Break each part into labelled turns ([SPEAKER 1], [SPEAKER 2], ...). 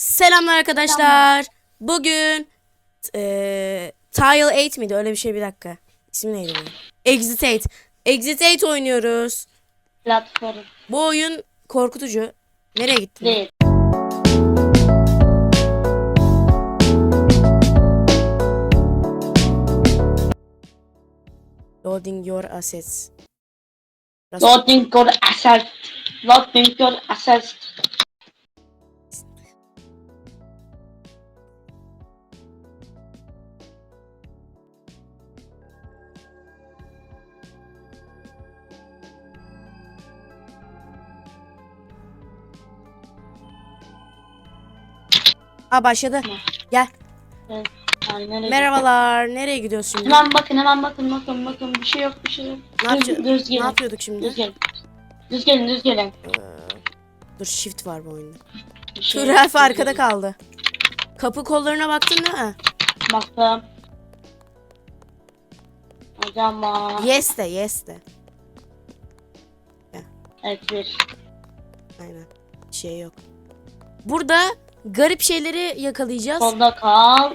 [SPEAKER 1] Selamlar arkadaşlar. Bugün eee Tile 8 miydi? Öyle bir şey bir dakika. İsmi neydi bunun? Exit 8. Exit 8 oynuyoruz.
[SPEAKER 2] Platform
[SPEAKER 1] Bu oyun korkutucu. Nereye gittin?
[SPEAKER 2] değil.
[SPEAKER 1] Loading your assets.
[SPEAKER 2] Loading code access. Loading code access.
[SPEAKER 1] Aa başladı. Gel.
[SPEAKER 2] Evet. Aynen
[SPEAKER 1] Merhabalar. Nereye gidiyorsun şimdi?
[SPEAKER 2] Hemen bakın hemen bakın bakın bakın bir şey yok bir şey yok.
[SPEAKER 1] Ne,
[SPEAKER 2] Düz,
[SPEAKER 1] yapacağız?
[SPEAKER 2] düz
[SPEAKER 1] ne
[SPEAKER 2] gelin.
[SPEAKER 1] yapıyorduk şimdi?
[SPEAKER 2] Düz gelin. Düz gelin düz gelin.
[SPEAKER 1] Ee, dur shift var bu oyunda.
[SPEAKER 2] Bir şey yok, düz
[SPEAKER 1] arkada
[SPEAKER 2] gelin.
[SPEAKER 1] kaldı. Kapı kollarına baktın değil mi?
[SPEAKER 2] Baktım. Hocam aa.
[SPEAKER 1] Yes de yes de.
[SPEAKER 2] Evet bir.
[SPEAKER 1] Aynen. Şey yok. Burada garip şeyleri yakalayacağız.
[SPEAKER 2] Solda kal.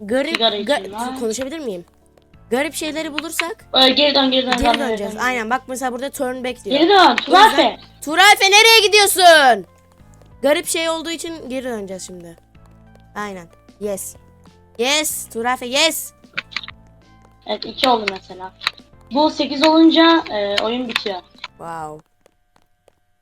[SPEAKER 1] Garip
[SPEAKER 2] sigara
[SPEAKER 1] ga- konuşabilir miyim? Garip şeyleri bulursak
[SPEAKER 2] Ee, geri dön geri dön.
[SPEAKER 1] geri
[SPEAKER 2] dön,
[SPEAKER 1] döneceğiz.
[SPEAKER 2] dön.
[SPEAKER 1] Aynen bak mesela burada turn back diyor.
[SPEAKER 2] Geri dön. Turafe.
[SPEAKER 1] Turayfe nereye gidiyorsun? Garip şey olduğu için geri döneceğiz şimdi. Aynen. Yes. Yes. Turayfe yes.
[SPEAKER 2] Evet 2 oldu mesela. Bu 8 olunca e, oyun bitiyor.
[SPEAKER 1] Wow.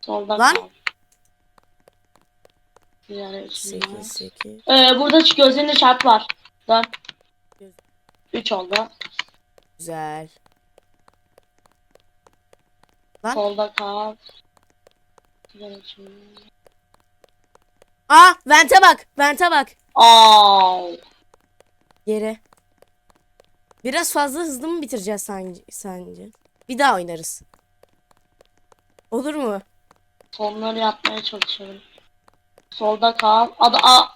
[SPEAKER 2] Solda
[SPEAKER 1] Lan.
[SPEAKER 2] kal. İçilmez.
[SPEAKER 1] 8 8.
[SPEAKER 2] Ee, burada gözlerinde çarp var. Dön.
[SPEAKER 1] Göz-
[SPEAKER 2] 3 oldu.
[SPEAKER 1] Güzel. Lan.
[SPEAKER 2] Solda kal.
[SPEAKER 1] Aa, vente bak. Vente bak.
[SPEAKER 2] Aa,
[SPEAKER 1] Geri. Biraz fazla hızlı mı bitireceğiz sence? sence? Bir daha oynarız. Olur mu?
[SPEAKER 2] sonları yapmaya çalışıyorum. Solda kal. Ada a.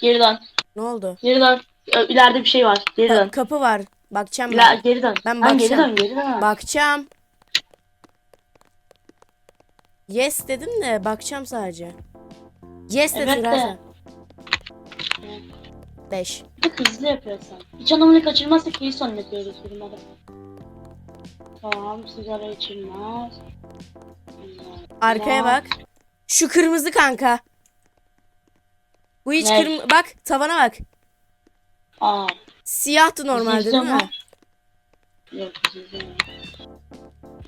[SPEAKER 2] Geri dön.
[SPEAKER 1] Ne oldu?
[SPEAKER 2] Geri dön. Ö, İleride bir şey var. Geri
[SPEAKER 1] Ka-
[SPEAKER 2] dön.
[SPEAKER 1] kapı var. Bakacağım
[SPEAKER 2] İler,
[SPEAKER 1] ben.
[SPEAKER 2] geri dön.
[SPEAKER 1] Ben
[SPEAKER 2] Lan geri
[SPEAKER 1] bakacağım.
[SPEAKER 2] dön. Geri dön.
[SPEAKER 1] Bakacağım. Yes dedim de bakacağım sadece. Yes
[SPEAKER 2] Evet de.
[SPEAKER 1] Rafa. 5.
[SPEAKER 2] Çok hızlı yapıyorsun. Hiç anlamını kaçırmazsak iyi zannediyoruz durumda. Tamam. Sigara içilmez.
[SPEAKER 1] Arkaya
[SPEAKER 2] Tamam.
[SPEAKER 1] bak. Şu kırmızı kanka. Bu hiç
[SPEAKER 2] Ne?
[SPEAKER 1] kırmızı. Bak tavana bak.
[SPEAKER 2] Aa.
[SPEAKER 1] Siyahtı normalde değil
[SPEAKER 2] İzleme.
[SPEAKER 1] mi?
[SPEAKER 2] Yok izleme.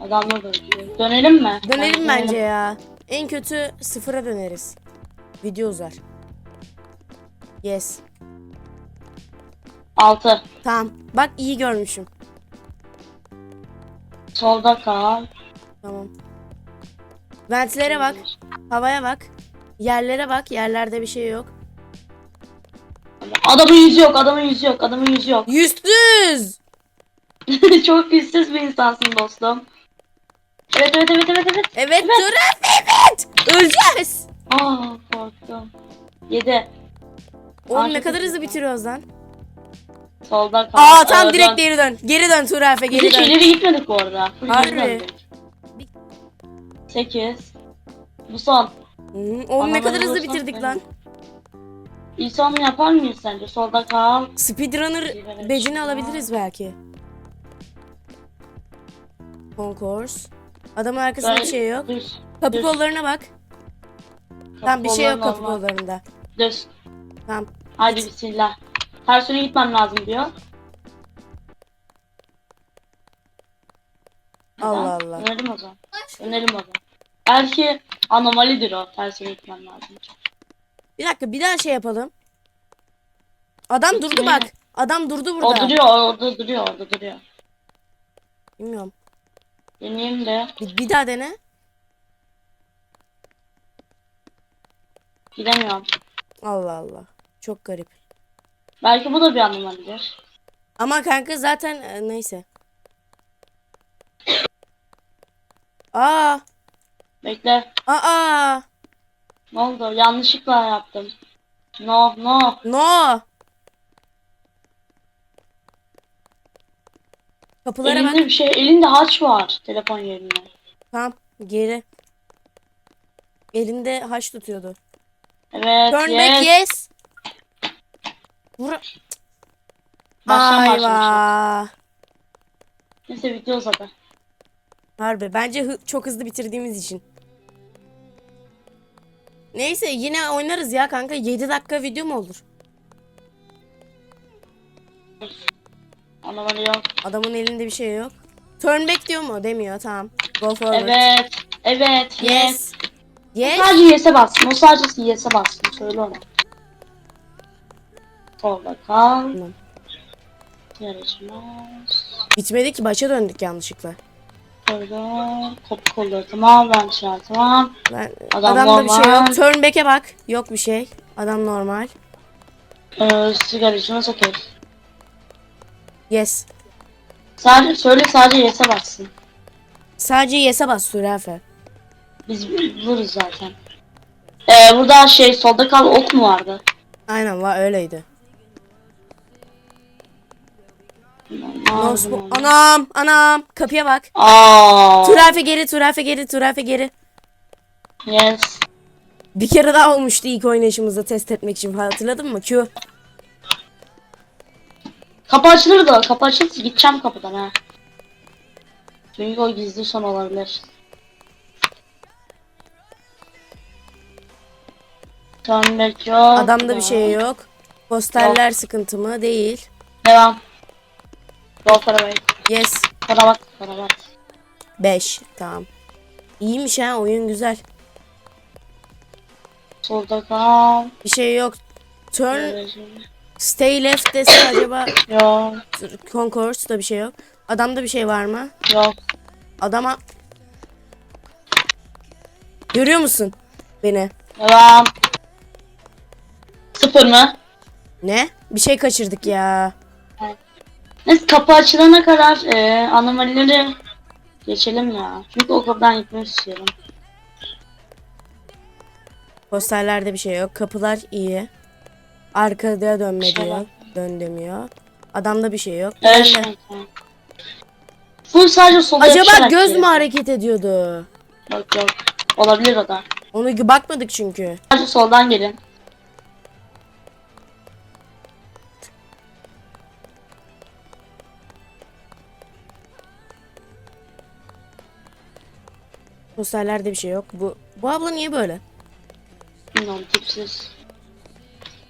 [SPEAKER 2] Adamla da Dönelim mi?
[SPEAKER 1] Dönelim bence ya. En kötü sıfıra döneriz. Video uzar. Yes.
[SPEAKER 2] 6.
[SPEAKER 1] Tamam. Bak iyi görmüşüm.
[SPEAKER 2] Solda kal.
[SPEAKER 1] Tamam. Ventlere bak. Havaya bak. Yerlere bak. Yerlerde bir şey yok.
[SPEAKER 2] Adamın yüzü yok, adamın yüzü yok, adamın yüzü yok.
[SPEAKER 1] Yüzsüz.
[SPEAKER 2] Çok yüzsüz bir insansın dostum. Evet evet evet evet evet.
[SPEAKER 1] Evet dur evet. Öleceğiz.
[SPEAKER 2] Aa korktum. 7.
[SPEAKER 1] Oğlum
[SPEAKER 2] Aa,
[SPEAKER 1] ne kadar
[SPEAKER 2] hızlı.
[SPEAKER 1] bitiriyoruz lan.
[SPEAKER 2] Solda kal.
[SPEAKER 1] Aa tam
[SPEAKER 2] Aa,
[SPEAKER 1] direkt geri dön. Geri dön Turafe
[SPEAKER 2] Biz
[SPEAKER 1] geri
[SPEAKER 2] hiç
[SPEAKER 1] dön.
[SPEAKER 2] ileri gitmedik bu arada.
[SPEAKER 1] Harbi.
[SPEAKER 2] geri döndük. 8. Bu son.
[SPEAKER 1] Hı, Oğlum ne kadar hızlı bitirdik lan.
[SPEAKER 2] İlk son yapar mıyız sence? Solda kal.
[SPEAKER 1] Speedrunner becini alabiliriz belki. Concourse. Adamın arkasında bir şey yok.
[SPEAKER 2] Düz.
[SPEAKER 1] Kapı
[SPEAKER 2] düz.
[SPEAKER 1] kollarına bak. Tamam bir şey yok kapı
[SPEAKER 2] olmaz.
[SPEAKER 1] kollarında.
[SPEAKER 2] Düz.
[SPEAKER 1] Tamam.
[SPEAKER 2] Hadi bismillah. Ters yöne gitmem lazım diyor.
[SPEAKER 1] Allah
[SPEAKER 2] Neden?
[SPEAKER 1] Allah.
[SPEAKER 2] Dönelim o zaman. Dönelim o zaman. Belki anomalidir o. Ters yöne gitmem lazım.
[SPEAKER 1] Bir dakika bir daha şey yapalım. Adam
[SPEAKER 2] Peki.
[SPEAKER 1] durdu bak. Adam durdu burada.
[SPEAKER 2] O duruyor, orada duruyor, orada duruyor.
[SPEAKER 1] Bilmiyorum.
[SPEAKER 2] Deneyeyim de.
[SPEAKER 1] Bir, bir daha dene.
[SPEAKER 2] Gidemiyorum.
[SPEAKER 1] Allah Allah. Çok garip.
[SPEAKER 2] Belki bu da bir anomalidir.
[SPEAKER 1] Ama kanka zaten e, neyse. Aa,
[SPEAKER 2] Bekle.
[SPEAKER 1] aa,
[SPEAKER 2] Ne oldu? Yanlışlıkla yaptım. No, no.
[SPEAKER 1] no. Kapılara.
[SPEAKER 2] Elinde bir şey, elinde haç var telefon yerine.
[SPEAKER 1] Tamam, geri. Elinde haş tutuyordu.
[SPEAKER 2] Evet.
[SPEAKER 1] Turn
[SPEAKER 2] yes.
[SPEAKER 1] back yes. Vur. Ayva.
[SPEAKER 2] Neyse video uzadı.
[SPEAKER 1] Harbi bence hı- çok hızlı bitirdiğimiz için. Neyse yine oynarız ya kanka. 7 dakika video mu olur?
[SPEAKER 2] Anlamadı yok.
[SPEAKER 1] Adamın elinde bir şey yok. Turn back diyor mu? Demiyor tamam. Go forward.
[SPEAKER 2] Evet. Evet. Yes.
[SPEAKER 1] Yes. Yes.
[SPEAKER 2] Sadece yes'e bassın. O sadece yes'e bassın. Söyle ona. Solda kal.
[SPEAKER 1] Tamam.
[SPEAKER 2] Yarışmaz.
[SPEAKER 1] Bitmedi ki başa döndük yanlışlıkla.
[SPEAKER 2] Şöyle. Kopuk kolları tamam. Ben şey tamam.
[SPEAKER 1] Ben,
[SPEAKER 2] Adam
[SPEAKER 1] adamda bir şey
[SPEAKER 2] normal.
[SPEAKER 1] yok. Turn back'e bak. Yok bir şey. Adam normal.
[SPEAKER 2] Ee, sigara içmez okey.
[SPEAKER 1] Yes.
[SPEAKER 2] Sadece söyle sadece yes'e bassın.
[SPEAKER 1] Sadece yes'e bas Sürafe.
[SPEAKER 2] Biz vururuz zaten. Ee, burada şey solda kal ok mu vardı?
[SPEAKER 1] Aynen va öyleydi.
[SPEAKER 2] Oldu.
[SPEAKER 1] anam anam kapıya bak.
[SPEAKER 2] Aa.
[SPEAKER 1] Turafe geri turafe geri turafe geri.
[SPEAKER 2] Yes.
[SPEAKER 1] Bir kere daha olmuştu ilk oynayışımızda test etmek için hatırladın mı? Q.
[SPEAKER 2] Kapı açılır da kapı açılırsa gideceğim kapıdan ha. Çünkü o gizli son olabilir. Back yok.
[SPEAKER 1] Adamda bir şey yok. Posterler sıkıntı mı? Değil.
[SPEAKER 2] Devam. Go for away.
[SPEAKER 1] Yes.
[SPEAKER 2] Para bak, para bak.
[SPEAKER 1] 5. Tamam. İyiymiş ha oyun güzel.
[SPEAKER 2] Solda kal.
[SPEAKER 1] Bir şey yok. Turn stay left dese acaba
[SPEAKER 2] Yok,
[SPEAKER 1] concourse da bir şey yok. Adamda bir şey var mı?
[SPEAKER 2] yok.
[SPEAKER 1] Adama Görüyor musun beni?
[SPEAKER 2] Devam. Sıfır mı?
[SPEAKER 1] Ne? Bir şey kaçırdık ya.
[SPEAKER 2] Neyse kapı açılana kadar e, anomalileri geçelim ya. Çünkü o kapıdan gitmek istiyorum.
[SPEAKER 1] Posterlerde bir şey yok. Kapılar iyi. Arkada dönme
[SPEAKER 2] Şey
[SPEAKER 1] diyor.
[SPEAKER 2] var.
[SPEAKER 1] Dön demiyor. Adamda bir şey yok.
[SPEAKER 2] Evet. Şey. Full sadece solda
[SPEAKER 1] Acaba göz mü hareket ediyordu?
[SPEAKER 2] Yok yok. Olabilir o da.
[SPEAKER 1] Onu bakmadık çünkü.
[SPEAKER 2] Sadece soldan gelin.
[SPEAKER 1] Posterlerde bir şey yok. Bu bu abla niye böyle?
[SPEAKER 2] Bilmiyorum tipsiz.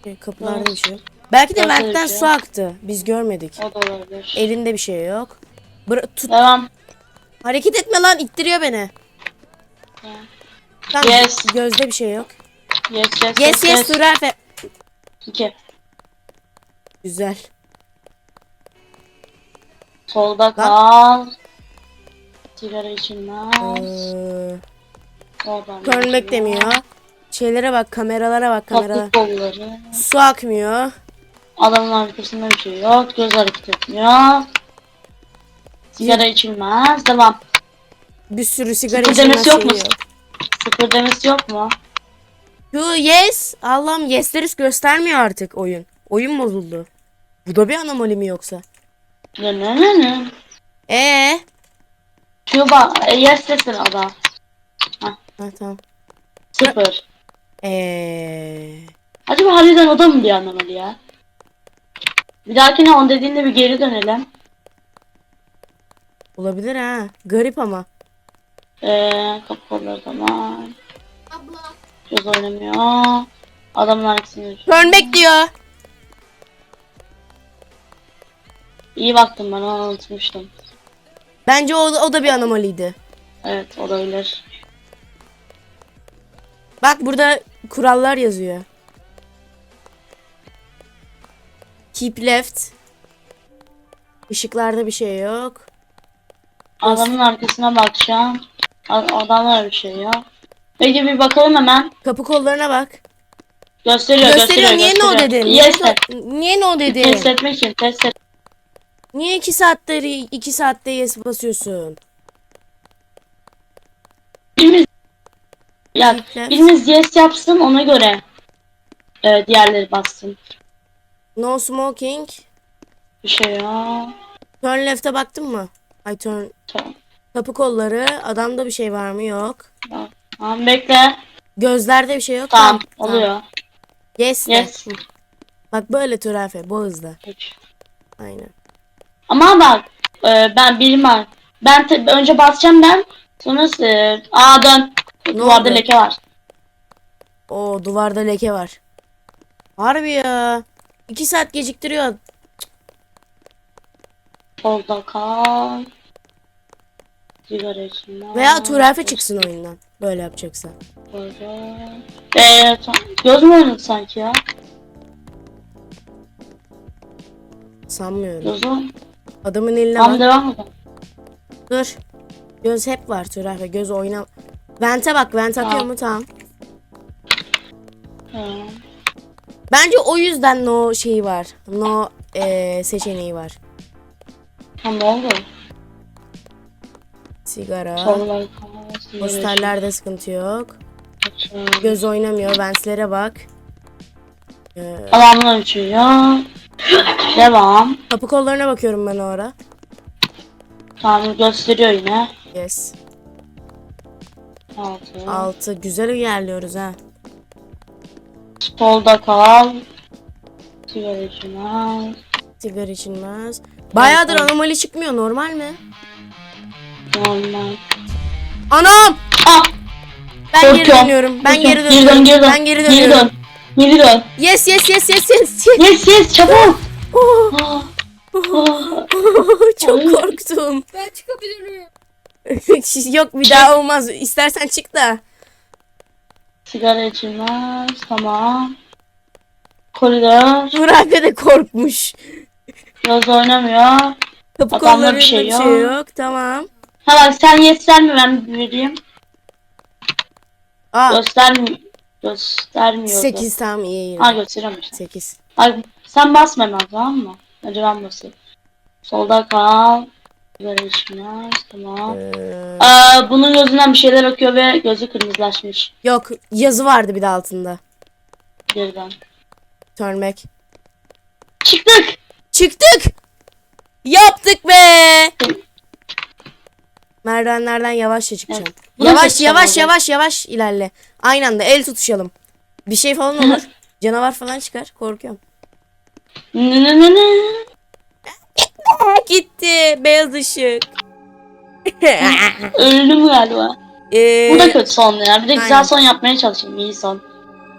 [SPEAKER 1] E, Kapılarda bir şey yok. Belki de ventten
[SPEAKER 2] bir şey?
[SPEAKER 1] su aktı. Biz görmedik.
[SPEAKER 2] O da olabilir.
[SPEAKER 1] Elinde bir şey yok. Bıra- tut
[SPEAKER 2] Devam.
[SPEAKER 1] hareket etme lan ittiriyor beni. Tamam,
[SPEAKER 2] Yes.
[SPEAKER 1] Gözde bir şey yok.
[SPEAKER 2] Yes yes
[SPEAKER 1] Yes yes Sürafe.
[SPEAKER 2] İki.
[SPEAKER 1] Güzel.
[SPEAKER 2] Solda kal. Sigara içilmez.
[SPEAKER 1] Ee, Körnmek demiyor. Şeylere bak, kameralara bak, kameralara.
[SPEAKER 2] Kolları.
[SPEAKER 1] Su akmıyor.
[SPEAKER 2] Adamın arkasında bir şey yok. Göz hareket etmiyor. Sigara içilmez. Devam.
[SPEAKER 1] Bir sürü sigara
[SPEAKER 2] Sıfır
[SPEAKER 1] içilmez
[SPEAKER 2] demesi yok mu?
[SPEAKER 1] yok.
[SPEAKER 2] Sıfır demesi yok mu?
[SPEAKER 1] Yo yes. Allah'ım yesleri göstermiyor artık oyun. Oyun bozuldu. Bu da bir anomali mi yoksa?
[SPEAKER 2] Ne ne ne ne?
[SPEAKER 1] Ee?
[SPEAKER 2] Cuba. E, yes desin adam.
[SPEAKER 1] Ha tamam.
[SPEAKER 2] Sıfır.
[SPEAKER 1] Ee.
[SPEAKER 2] Acaba harbiden o da mı bir anlamalı ya? Bir dahakine on dediğinde bir geri dönelim.
[SPEAKER 1] Olabilir ha. Garip ama.
[SPEAKER 2] Eee kapı kolları tamam. Göz oynamıyor. Adamın arkasında.
[SPEAKER 1] Turn back diyor.
[SPEAKER 2] İyi baktım ben onu unutmuştum.
[SPEAKER 1] Bence o, o da bir anomaliydi.
[SPEAKER 2] Evet olabilir.
[SPEAKER 1] Bak burada kurallar yazıyor. Keep left. Işıklarda bir şey yok.
[SPEAKER 2] Adamın arkasına bakacağım. A- Adamlar bir şey yok. Peki bir bakalım hemen.
[SPEAKER 1] Kapı kollarına bak.
[SPEAKER 2] Gösteriyor
[SPEAKER 1] Gösteriyor.
[SPEAKER 2] gösteriyor.
[SPEAKER 1] Niye no
[SPEAKER 2] gösteriyor.
[SPEAKER 1] dedin?
[SPEAKER 2] Yes
[SPEAKER 1] Niye, no, no
[SPEAKER 2] Test
[SPEAKER 1] dedin?
[SPEAKER 2] etmek için test et.
[SPEAKER 1] Niye iki saatleri iki saatte yes basıyorsun?
[SPEAKER 2] Birimiz, ya,
[SPEAKER 1] left.
[SPEAKER 2] birimiz yes yapsın ona göre. e, diğerleri bassın.
[SPEAKER 1] No smoking.
[SPEAKER 2] Bir şey yok.
[SPEAKER 1] Turn left'e baktın mı? Ay turn.
[SPEAKER 2] Tamam.
[SPEAKER 1] Kapı kolları. Adamda bir şey var mı? Yok.
[SPEAKER 2] Tamam bekle.
[SPEAKER 1] Gözlerde bir şey yok.
[SPEAKER 2] Tamam oluyor.
[SPEAKER 1] Yes.
[SPEAKER 2] Yes.
[SPEAKER 1] Bak böyle Turafe bu hızda. Aynen.
[SPEAKER 2] Ama bak e, ben var. Ben önce basacağım ben. Sonra e, aa dön.
[SPEAKER 1] Ne
[SPEAKER 2] Duvarda
[SPEAKER 1] oldu?
[SPEAKER 2] leke var.
[SPEAKER 1] O duvarda leke var. Harbi ya. İki saat geciktiriyor.
[SPEAKER 2] Solda kal. Sigara.
[SPEAKER 1] Veya Turafe çıksın oyundan. Böyle yapacaksa.
[SPEAKER 2] Eee tam- göz mü oynadı sanki ya?
[SPEAKER 1] Sanmıyorum.
[SPEAKER 2] Göz oynadı.
[SPEAKER 1] Adamın eline
[SPEAKER 2] Tamam
[SPEAKER 1] bak.
[SPEAKER 2] devam edelim.
[SPEAKER 1] Dur. Göz hep var Turafe. Göz oyna. Vente bak. Vent
[SPEAKER 2] Tamam.
[SPEAKER 1] mu? Tamam.
[SPEAKER 2] Hı.
[SPEAKER 1] Bence o yüzden no şeyi var. No eee, seçeneği var.
[SPEAKER 2] Ha ne oldu?
[SPEAKER 1] Sigara. Posterlerde sıkıntı yok. Göz oynamıyor. Ventlere bak. Ee,
[SPEAKER 2] Adamlar uçuyor. Devam.
[SPEAKER 1] kapı kollarına bakıyorum ben o ara.
[SPEAKER 2] Tamam gösteriyor yine.
[SPEAKER 1] Yes.
[SPEAKER 2] Altı.
[SPEAKER 1] 6. Güzel ilerliyoruz ha.
[SPEAKER 2] Solda kal. Sigara içme.
[SPEAKER 1] Sigara içilmez. Bayağıdır
[SPEAKER 2] Evet.
[SPEAKER 1] anomali çıkmıyor. Normal mi?
[SPEAKER 2] Normal.
[SPEAKER 1] Anam!
[SPEAKER 2] Ah!
[SPEAKER 1] Ben geri
[SPEAKER 2] Korkuyorum.
[SPEAKER 1] dönüyorum. Ben geri dönüyorum.
[SPEAKER 2] Geri dön, geri dön.
[SPEAKER 1] Ben geri
[SPEAKER 2] Geri
[SPEAKER 1] dönüyorum.
[SPEAKER 2] dön. Dön.
[SPEAKER 1] Yes yes yes yes yes. yes.
[SPEAKER 2] Yes çabuk.
[SPEAKER 1] Oh,
[SPEAKER 2] Ah.
[SPEAKER 1] Çok
[SPEAKER 2] Ay.
[SPEAKER 1] korktum.
[SPEAKER 3] Ben çıkabilir miyim?
[SPEAKER 1] Yok bir daha olmaz. İstersen çık da.
[SPEAKER 2] Sigara içilmez. Tamam. Koridor.
[SPEAKER 1] Nurabe de korkmuş.
[SPEAKER 2] Göz oynamıyor.
[SPEAKER 1] Kapı kollarında
[SPEAKER 2] bir şey
[SPEAKER 1] bir şey
[SPEAKER 2] yok.
[SPEAKER 1] yok. Tamam.
[SPEAKER 2] Bak sen yes verme ben vereyim.
[SPEAKER 1] Aa,
[SPEAKER 2] Göstermiyor. Göstermiyor.
[SPEAKER 1] 8 tamam iyi.
[SPEAKER 2] Ha gösteriyormuş.
[SPEAKER 1] 8.
[SPEAKER 2] Ay, sen basma hemen tamam mı? Önce ben basayım. Solda kal. İçmez. Tamam.
[SPEAKER 1] Ee,
[SPEAKER 2] Aa, bunun gözünden bir şeyler akıyor ve gözü kırmızılaşmış.
[SPEAKER 1] yok yazı vardı bir de altında.
[SPEAKER 2] Geriden.
[SPEAKER 1] Back.
[SPEAKER 2] Çıktık.
[SPEAKER 1] Çıktık. Yaptık be. Merdivenlerden yavaşça çıkacağım.
[SPEAKER 2] Evet. Bu da
[SPEAKER 1] Yavaş yavaş yavaş yavaş ilerle. Aynı anda el tutuşalım. Bir şey falan olur. Canavar falan çıkar. Korkuyorum. Gitti. Beyaz ışık.
[SPEAKER 2] Öldüm galiba.
[SPEAKER 1] Ee,
[SPEAKER 2] Bu da kötü son ya. Bir de güzel
[SPEAKER 1] aynen.
[SPEAKER 2] son yapmaya çalışayım. İyi son.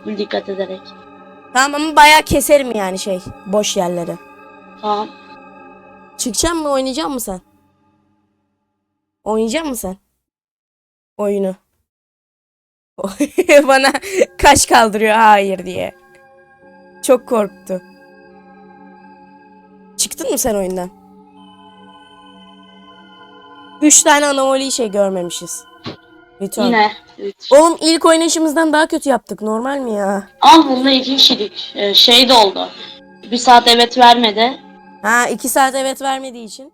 [SPEAKER 2] Bir dikkat ederek.
[SPEAKER 1] Tamam ama bayağı keserim yani şey. Boş yerleri.
[SPEAKER 2] Tamam.
[SPEAKER 1] Çıkacak mı oynayacak mısın sen? Oynayacak mısın sen? Oyunu. Bana kaş kaldırıyor hayır diye. Çok korktu. Çıktın mı sen oyundan? Üç tane anomali şey görmemişiz. Return.
[SPEAKER 2] Yine. Üç.
[SPEAKER 1] Oğlum ilk oynayışımızdan daha kötü yaptık. Normal mi ya?
[SPEAKER 2] Ama bunda iki kişilik. Ee, şey de oldu. Bir saat evet vermedi.
[SPEAKER 1] Ha iki saat evet vermediği için.